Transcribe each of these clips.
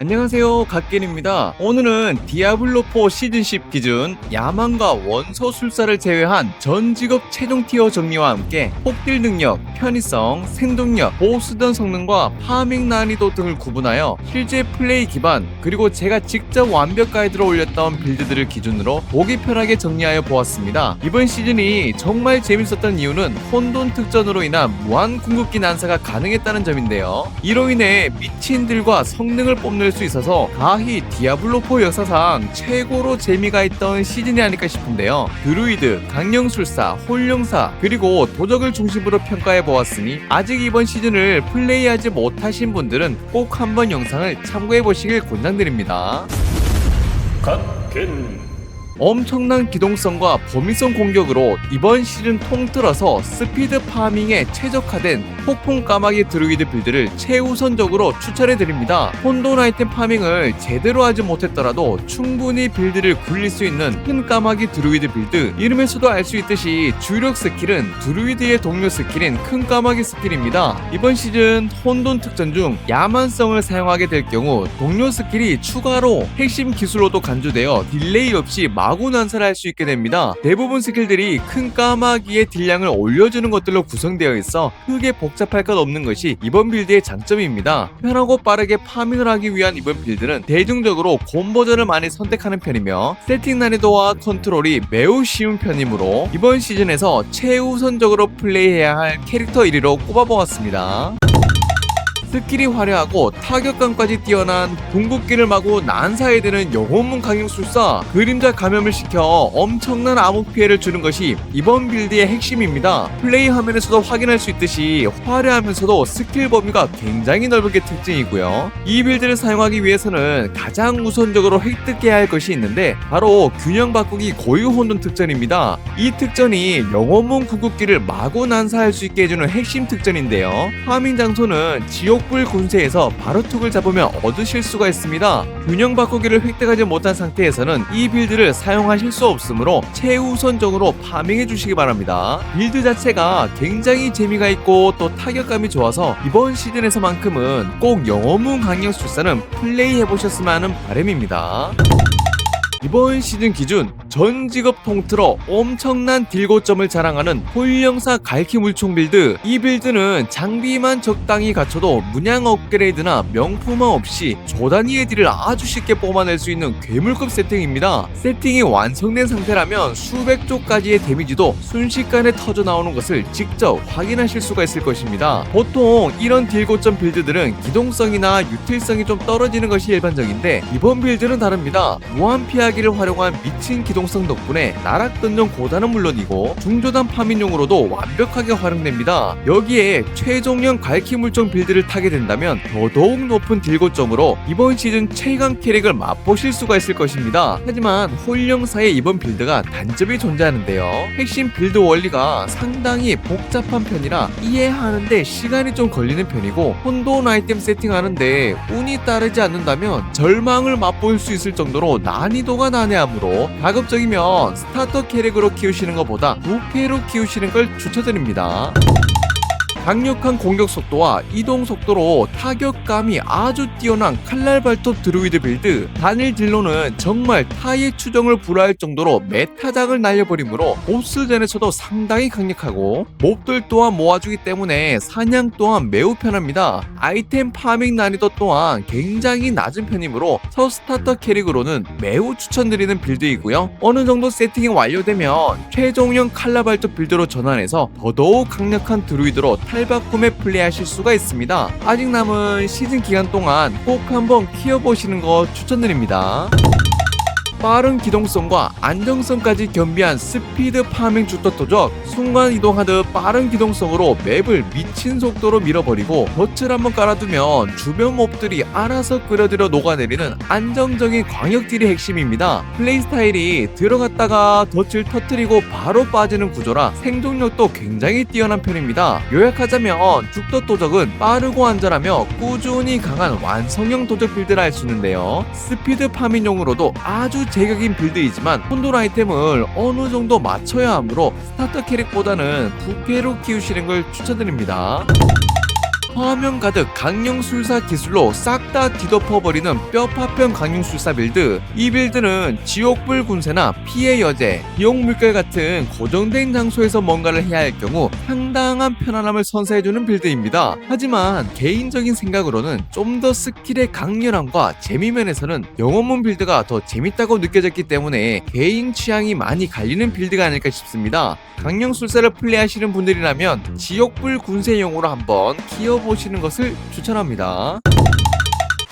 안녕하세요 갓길입니다. 오늘은 디아블로4 시즌10 기준 야망과 원소술사를 제외한 전 직업 최종 티어 정리와 함께 폭딜 능력, 편의성, 생동력, 보스전 성능과 파밍 난이도 등을 구분하여 실제 플레이 기반 그리고 제가 직접 완벽 가이드로 올렸던 빌드들을 기준으로 보기 편하게 정리하여 보았습니다. 이번 시즌이 정말 재밌었던 이유는 혼돈 특전으로 인한 무한 궁극기 난사가 가능했다는 점인데요. 이로 인해 미친들과 성능을 뽐낼 수 있어서 가히 디아블로4 역사상 최고로 재미가 있던 시즌이 아닐까 싶은데요. 드루이드, 강령술사, 홀령사, 그리고 도적을 중심으로 평가해 보았으니 아직 이번 시즌을 플레이하지 못하신 분들은 꼭 한번 영상을 참고해 보시길 권장드립니다. 갓겐 엄청난 기동성과 범위성 공격으로 이번 시즌 통틀어서 스피드 파밍에 최적화된 폭풍 까마귀 드루이드 빌드를 최우선적으로 추천해드립니다. 혼돈 아이템 파밍을 제대로 하지 못했더라도 충분히 빌드를 굴릴 수 있는 큰 까마귀 드루이드 빌드 이름에서도 알 수 있듯이 주력 스킬은 드루이드의 동료 스킬인 큰 까마귀 스킬입니다. 이번 시즌 혼돈 특전 중 야만성을 사용하게 될 경우 동료 스킬이 추가로 핵심 기술로도 간주되어 딜레이 없이 마구 난사를 할 수 있게 됩니다. 대부분 스킬들이 큰 까마귀의 딜량을 올려주는 것들로 구성되어 있어 크게 복잡할 것 없는 것이 이번 빌드의 장점입니다. 편하고 빠르게 파밍을 하기 위한 이번 빌드는 대중적으로 곰 버전을 많이 선택하는 편이며 세팅 난이도와 컨트롤이 매우 쉬운 편이므로 이번 시즌에서 최우선적으로 플레이해야 할 캐릭터 1위로 꼽아보았습니다. 스킬이 화려하고 타격감까지 뛰어난 궁극기를 마구 난사해야 되는 영혼문 강력술사 그림자 감염을 시켜 엄청난 암흑 피해를 주는 것이 이번 빌드의 핵심입니다. 플레이 화면에서도 확인할 수 있듯이 화려하면서도 스킬 범위가 굉장히 넓은 게 특징이고요. 이 빌드를 사용하기 위해서는 가장 우선적으로 획득해야 할 것이 있는데 바로 균형 바꾸기 고유 혼돈 특전입니다. 이 특전이 영혼문 궁극기를 마구 난사할 수 있게 해주는 핵심 특전인데요. 파밍 장소는 지옥 불 군세에서 바로툭을 잡으면 얻으실 수가 있습니다. 균형 바꾸기를 획득하지 못한 상태에서는 이 빌드를 사용하실 수 없으므로 최우선적으로 파밍해 주시기 바랍니다. 빌드 자체가 굉장히 재미가 있고 또 타격감이 좋아서 이번 시즌에서만큼은 꼭 영어문 강력 술사는 플레이 해 보셨으면 하는 바람입니다. 이번 시즌 기준 전 직업 통틀어 엄청난 딜고점을 자랑하는 홀령사 갈키 물총 빌드. 이 빌드는 장비만 적당히 갖춰도 문양 업그레이드나 명품화 없이 조단위의 딜을 아주 쉽게 뽑아낼 수 있는 괴물급 세팅입니다. 세팅이 완성된 상태라면 수백 조까지의 데미지도 순식간에 터져 나오는 것을 직접 확인하실 수가 있을 것입니다. 보통 이런 딜고점 빌드들은 기동성이나 유틸성이 좀 떨어지는 것이 일반적인데 이번 빌드는 다릅니다. 무한 피하기를 활용한 미친 기동 성 덕분에 나락 던전 고단은 물론이고 중조단 파밍용으로도 완벽하게 활용됩니다. 여기에 최종형 갈키 물종 빌드를 타게 된다면 더더욱 높은 딜고점으로 이번 시즌 최강 캐릭을 맛보실 수가 있을 것입니다. 하지만 홀령사의 이번 빌드가 단점이 존재하는데요. 핵심 빌드 원리가 상당히 복잡한 편이라 이해하는데 시간이 좀 걸리는 편이고 혼돈 아이템 세팅하는데 운이 따르지 않는다면 절망을 맛볼 수 있을 정도로 난이도가 난해하므로 가급적 이면 스타터 캐릭으로 키우시는 것보다 부캐로 키우시는 걸 추천드립니다. 강력한 공격 속도와 이동 속도로 타격감이 아주 뛰어난 칼날 발톱 드루이드 빌드. 단일 딜로는 정말 타의 추정을 불허할 정도로 메타장을 날려버리므로 보스전에서도 상당히 강력하고 몹들 또한 모아주기 때문에 사냥 또한 매우 편합니다. 아이템 파밍 난이도 또한 굉장히 낮은 편이므로 첫 스타터 캐릭으로는 매우 추천드리는 빌드이고요. 어느 정도 세팅이 완료되면 최종형 칼날 발톱 빌드로 전환해서 더더욱 강력한 드루이드로 탈바꿈에 플레이하실 수가 있습니다. 아직 남은 시즌 기간 동안 꼭 한번 키워보시는 거 추천드립니다. 빠른 기동성과 안정성까지 겸비한 스피드 파밍 주터 도적 순간 이동하듯 빠른 기동성으로 맵을 미친 속도로 밀어버리고 덫을 한번 깔아두면 주변 몹들이 알아서 끌어들여 녹아내리는 안정적인 광역딜이 핵심입니다. 플레이 스타일이 들어갔다가 덫을 터트리고 바로 빠지는 구조라 생존력도 굉장히 뛰어난 편입니다. 요약하자면 죽덧 도적은 빠르고 안전하며 꾸준히 강한 완성형 도적 빌드를 할수 있는데요. 스피드 파밍용으로도 아주 제격인 빌드이지만 혼돈 아이템을 어느 정도 맞춰야 하므로 스타터 캐릭보다는 부캐로 키우시는 걸 추천드립니다. 화면 가득 강령술사 기술로 싹 다 뒤덮어버리는 뼈파편 강령술사 빌드 이 빌드는 지옥불 군세나 피해 여제, 비옥 물결 같은 고정된 장소에서 뭔가를 해야 할 경우 상당한 편안함을 선사해주는 빌드입니다. 하지만 개인적인 생각으로는 좀 더 스킬의 강렬함과 재미면에서는 영혼문 빌드가 더 재밌다고 느껴졌기 때문에 개인 취향이 많이 갈리는 빌드가 아닐까 싶습니다. 강령술사를 플레이하시는 분들이라면 지옥불 군세용으로 한번 키워 보시는 것을 추천합니다.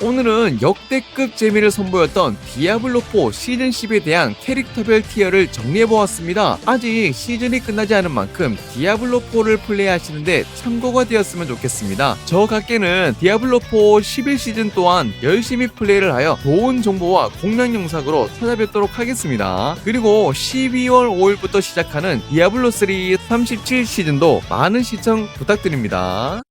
오늘은 역대급 재미를 선보였던 디아블로4 시즌 10에 대한 캐릭터별 티어를 정리해보았습니다. 아직 시즌이 끝나지 않은 만큼 디아블로4를 플레이하시는데 참고가 되었으면 좋겠습니다. 저 각계는 디아블로4 11시즌 또한 열심히 플레이를 하여 좋은 정보와 공략 영상으로 찾아뵙도록 하겠습니다. 그리고 12월 5일부터 시작하는 디아블로3 37시즌도 많은 시청 부탁드립니다.